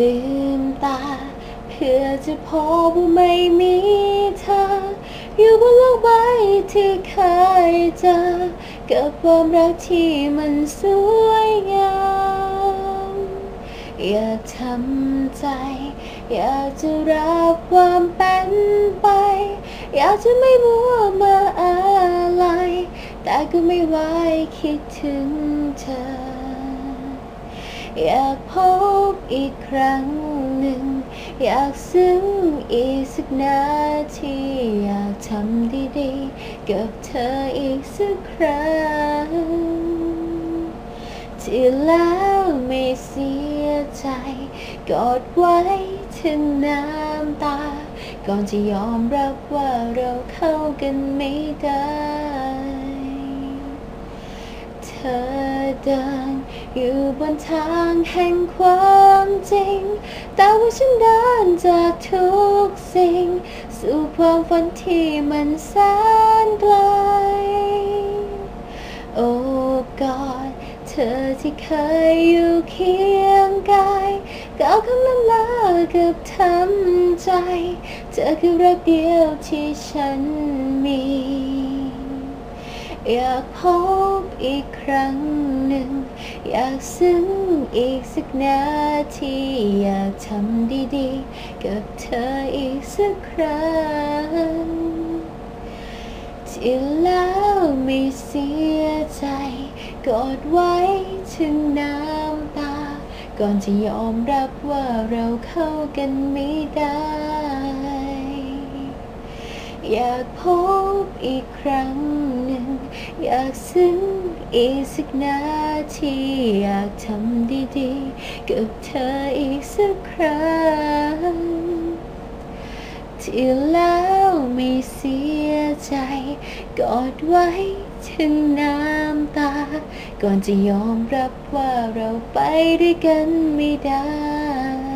ลืมตา เพื่อจะพบว่าไม่มีเธอ อยู่บนโลกใบที่เคยเจอกับความรักที่มันสวยงามอยากทำใจ อยากจะรับความเป็นไป อยากจะไม่มัวมาอะไร แต่ก็ไม่ไหวคิดถึงเธอ อยากพบอีกครั้งหนึ่ง อยากซึ้งอีกสักนาที อยากทำดีๆกับเธออีกสักครั้ง ที่แล้วไม่เสียใจ กอดไว้ถึงน้ำตา ก่อนจะยอมรับว่าเราเข้ากันไม่ได้ ธอเดินอยู่บนทางแห่งความจริง แต่ว่าฉันเดินจากทุกสิ่ง สู่ความฝันที่มันแสนไกล โอ้กอดเธอที่เคยอยู่เคียงกายก้าวคำลำลากับทำใจ เธอคือรักเดียวที่ฉันมี อยากพบอีกครั้งหนึ่ง อยากซึ้งอีกสักนาที อยากทำดีๆ กับเธออีกสักครั้งที่แล้วไม่เสียใจ กอดไว้ถึงน้ำตา ก่อนจะยอมรับว่าเราเข้ากันไม่ได้ อยากพบอีกครั้งหนึ่ง อยากซึ้งอีกสักนาที อยากทำดีๆ กับเธออีกสักครั้ง ที่แล้วไม่เสียใจ กอดไว้ถึงน้ำตา ก่อนจะยอมรับว่าเราไปด้วยกันไม่ได้